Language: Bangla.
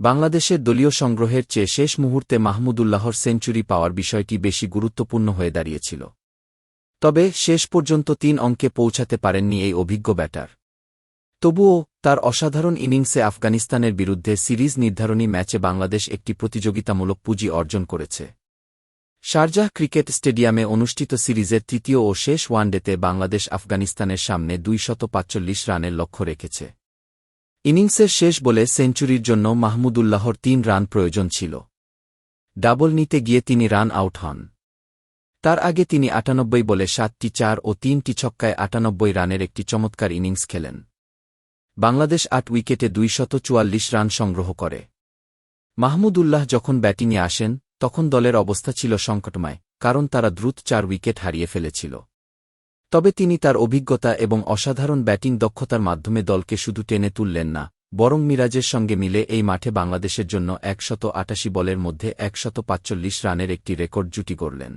বাংলাদেশের দলীয় সংগ্রহের চেয়ে শেষ মুহূর্তে মাহমুদুল্লাহর সেঞ্চুরি পাওয়ার বিষয়টি বেশি গুরুত্বপূর্ণ হয়ে দাঁড়িয়েছিল। তবে শেষ পর্যন্ত তিন অঙ্কে পৌঁছাতে পারেননি এই অভিজ্ঞ ব্যাটার। তবুও, তার অসাধারণ ইনিংসে আফগানিস্তানের বিরুদ্ধে সিরিজ নির্ধারণী ম্যাচে বাংলাদেশ একটি প্রতিযোগিতামূলক পুঁজি অর্জন করেছে। শারজাহ ক্রিকেট স্টেডিয়ামে অনুষ্ঠিত সিরিজের তৃতীয় ও শেষ ওয়ানডেতে বাংলাদেশ আফগানিস্তানের সামনে পাঁচচল্লিশ রানের লক্ষ্য রেখেছে। ইনিংসের শেষ বলে সেঞ্চুরির জন্য মাহমুদুল্লাহর তিন রান প্রয়োজন ছিল। ডাবল নিতে গিয়ে তিনি রান আউট হন। তার আগে তিনি আটানব্বই বলে সাতটি চার ও তিনটি ছক্কায় আটানব্বই রানের একটি চমৎকার ইনিংস খেলেন। বাংলাদেশ আট উইকেটে দুইশত চুয়াল্লিশ রান সংগ্রহ করে। মাহমুদুল্লাহ যখন ব্যাটিংয়ে আসেন, তখন দলের অবস্থা ছিল সংকটময়, কারণ তারা দ্রুত চার উইকেট হারিয়ে ফেলেছিল। তবে তিনি তার অভিজ্ঞতা এবং অসাধারণ ব্যাটিং দক্ষতার মাধ্যমে দলকে শুধু টেনে তুললেন না, বরং মিরাজের সঙ্গে মিলে এই মাঠে বাংলাদেশের জন্য একশত আটাশি বলের মধ্যে একশত পাঁচচল্লিশ রানের একটি রেকর্ড জুটি গড়লেন।